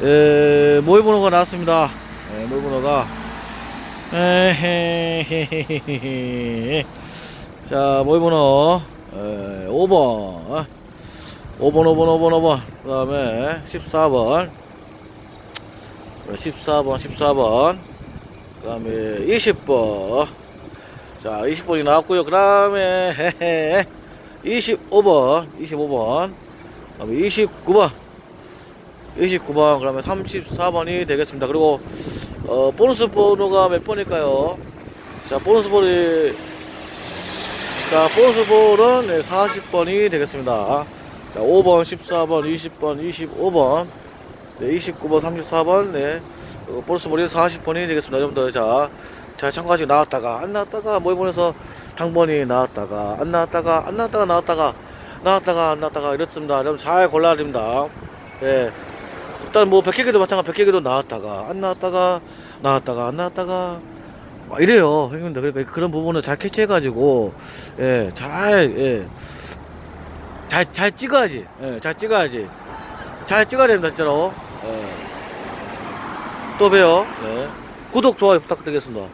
에, 모의 번호가 나왔습니다. 에, 모의 번호가 에헤헤헤헤헤. 자, 모의 번호 에, 5번. 5번, 5번, 5번, 5번. 그 다음에 14번. 14번, 14번. 그 다음에 20번. 자, 20번이 나왔고요. 그 다음에 25번, 25번. 그 다음에 29번. 29번, 그러면 34번이 되겠습니다. 그리고, 어, 보너스 번호가 몇 번일까요? 자, 보너스 번이, 자, 보너스 볼은 네, 40번이 되겠습니다. 자, 5번, 14번, 20번, 25번, 네, 29번, 34번, 네, 어, 보너스 볼이 40번이 되겠습니다. 여러분들, 자, 자, 참가직 나왔다가, 안 나왔다가, 모의 보내서 당번이 나왔다가, 안 나왔다가, 안 나왔다가, 나왔다가, 나왔다가, 안 나왔다가, 이렇습니다. 여러분 잘 골라야 됩니다. 예. 일단 뭐, 100개기도 마찬가지 100개기도 나왔다가, 안 나왔다가, 나왔다가, 안 나왔다가, 막 이래요. 형님들. 그러니까 그런 부분을 잘 캐치해가지고, 예, 잘, 예. 잘, 잘 찍어야지. 예, 잘 찍어야지. 잘 찍어야 됩니다, 진짜로. 예. 또 봬요. 예. 구독, 좋아요 부탁드리겠습니다.